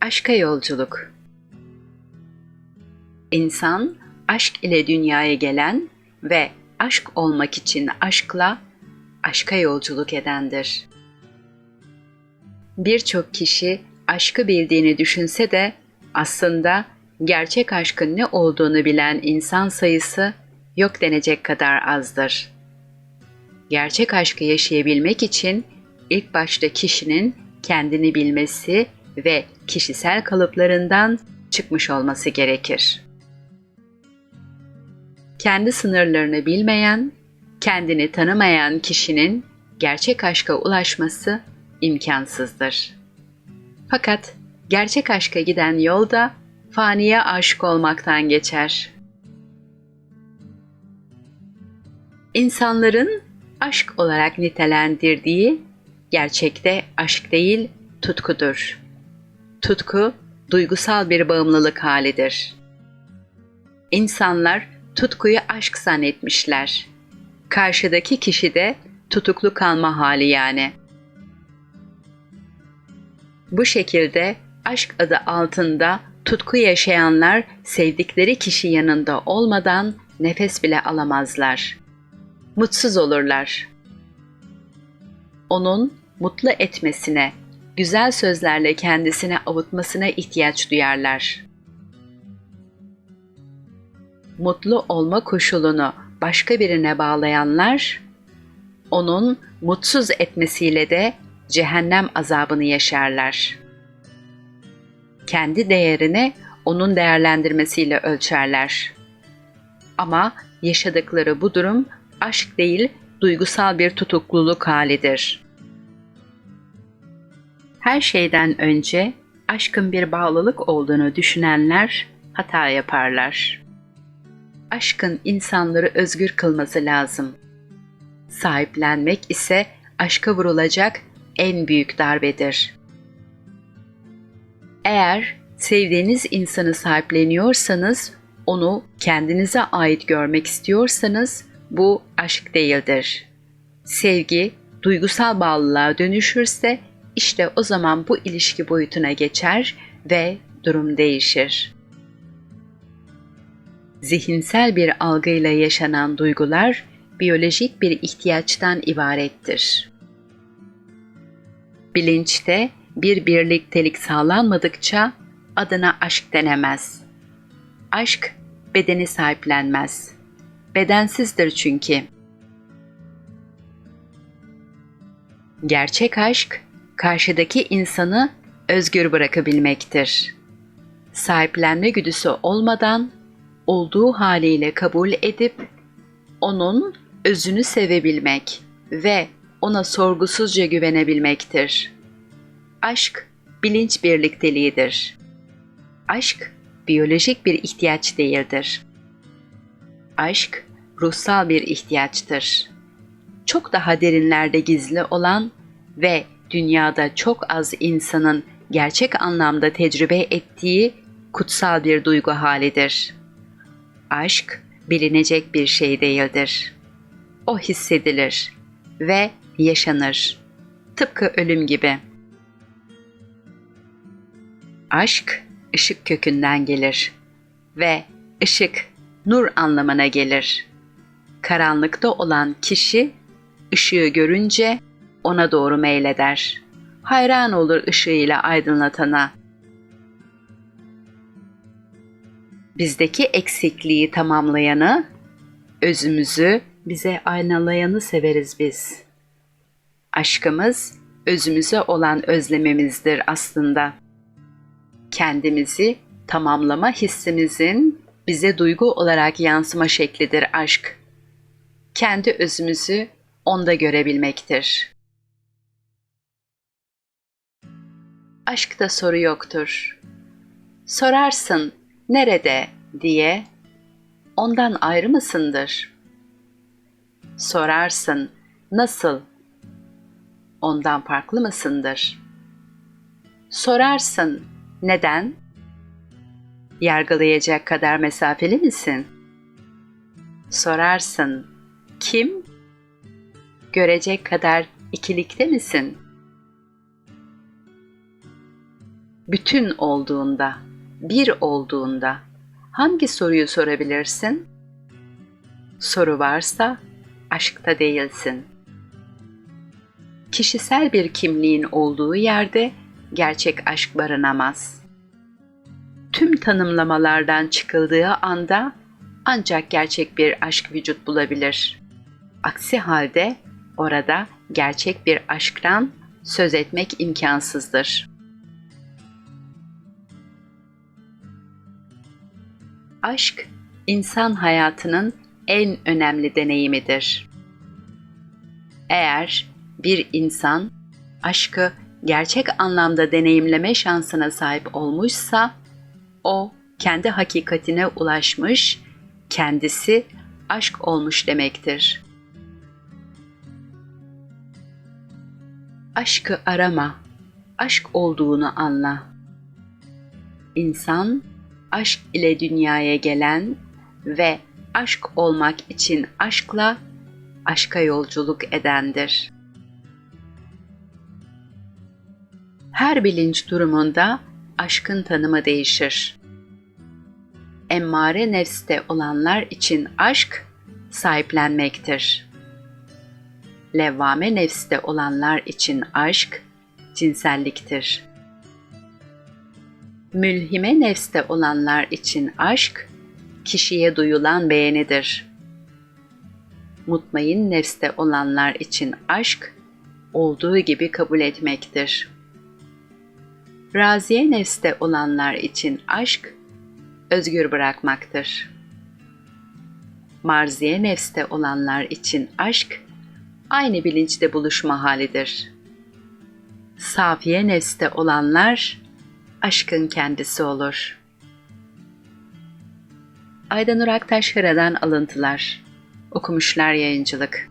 Aşka yolculuk. İnsan aşk ile dünyaya gelen ve aşk olmak için aşkla aşka yolculuk edendir. Birçok kişi aşkı bildiğini düşünse de aslında gerçek aşkın ne olduğunu bilen insan sayısı yok denecek kadar azdır. Gerçek aşkı yaşayabilmek için ilk başta kişinin kendini bilmesi ve kişisel kalıplarından çıkmış olması gerekir. Kendi sınırlarını bilmeyen, kendini tanımayan kişinin gerçek aşka ulaşması imkansızdır. Fakat gerçek aşka giden yolda faniye aşık olmaktan geçer. İnsanların aşk olarak nitelendirdiği gerçekte aşk değil, tutkudur. Tutku, duygusal bir bağımlılık halidir. İnsanlar tutkuyu aşk zannetmişler. Karşıdaki kişi de tutuklu kalma hali yani. Bu şekilde aşk adı altında tutku yaşayanlar sevdikleri kişi yanında olmadan nefes bile alamazlar. Mutsuz olurlar. Onun mutlu etmesine, güzel sözlerle kendisine avutmasına ihtiyaç duyarlar. Mutlu olma koşulunu başka birine bağlayanlar, onun mutsuz etmesiyle de cehennem azabını yaşarlar. Kendi değerini onun değerlendirmesiyle ölçerler. Ama yaşadıkları bu durum aşk değil, duygusal bir tutukluluk halidir. Her şeyden önce aşkın bir bağlılık olduğunu düşünenler hata yaparlar. Aşkın insanları özgür kılması lazım. Sahiplenmek ise aşka vurulacak en büyük darbedir. Eğer sevdiğiniz insanı sahipleniyorsanız, onu kendinize ait görmek istiyorsanız bu aşk değildir. Sevgi duygusal bağlılığa dönüşürse işte o zaman bu ilişki boyutuna geçer ve durum değişir. Zihinsel bir algıyla yaşanan duygular biyolojik bir ihtiyaçtan ibarettir. Bilinçte bir birliktelik sağlanmadıkça adına aşk denemez. Aşk bedeni sahiplenmez. Bedensizdir çünkü. Gerçek aşk karşıdaki insanı özgür bırakabilmektir. Sahiplenme güdüsü olmadan olduğu haliyle kabul edip onun özünü sevebilmek ve ona sorgusuzca güvenebilmektir. Aşk bilinç birlikteliğidir. Aşk biyolojik bir ihtiyaç değildir. Aşk ruhsal bir ihtiyaçtır. Çok daha derinlerde gizli olan ve dünyada çok az insanın gerçek anlamda tecrübe ettiği kutsal bir duygu halidir. Aşk bilinecek bir şey değildir. O hissedilir ve yaşanır. Tıpkı ölüm gibi. Aşk ışık kökünden gelir ve ışık nur anlamına gelir. Karanlıkta olan kişi ışığı görünce ona doğru meyleder. Hayran olur ışığıyla aydınlatana. Bizdeki eksikliği tamamlayanı, özümüzü bize aynalayanı severiz biz. Aşkımız özümüze olan özlemimizdir aslında. Kendimizi tamamlama hissimizin bize duygu olarak yansıma şeklidir aşk. Kendi özümüzü onda görebilmektir. Aşkta soru yoktur. Sorarsın nerede diye ondan ayrı mısındır? Sorarsın nasıl ondan farklı mısındır? Sorarsın neden? Yargılayacak kadar mesafeli misin? Sorarsın kim? Görecek kadar ikilikte misin? Bütün olduğunda, bir olduğunda hangi soruyu sorabilirsin? Soru varsa aşkta değilsin. Kişisel bir kimliğin olduğu yerde gerçek aşk barınamaz. Tüm tanımlamalardan çıkıldığı anda ancak gerçek bir aşk vücut bulabilir. Aksi halde orada gerçek bir aşktan söz etmek imkansızdır. Aşk, insan hayatının en önemli deneyimidir. Eğer bir insan aşkı gerçek anlamda deneyimleme şansına sahip olmuşsa, o kendi hakikatine ulaşmış, kendisi aşk olmuş demektir. Aşkı arama, aşk olduğunu anla. İnsan aşk ile dünyaya gelen ve aşk olmak için aşkla aşka yolculuk edendir. Her bilinç durumunda aşkın tanımı değişir. Emmare nefste olanlar için aşk sahiplenmektir. Levvame nefste olanlar için aşk cinselliktir. Mülhime nefste olanlar için aşk kişiye duyulan beğenidir. Mutmain nefste olanlar için aşk olduğu gibi kabul etmektir. Raziye nefste olanlar için aşk özgür bırakmaktır. Marziye nefste olanlar için aşk aynı bilinçte buluşma halidir. Safiye nefste olanlar aşkın kendisi olur. Aydanur Aktaş Kara'dan alıntılar. Okumuşlar Yayıncılık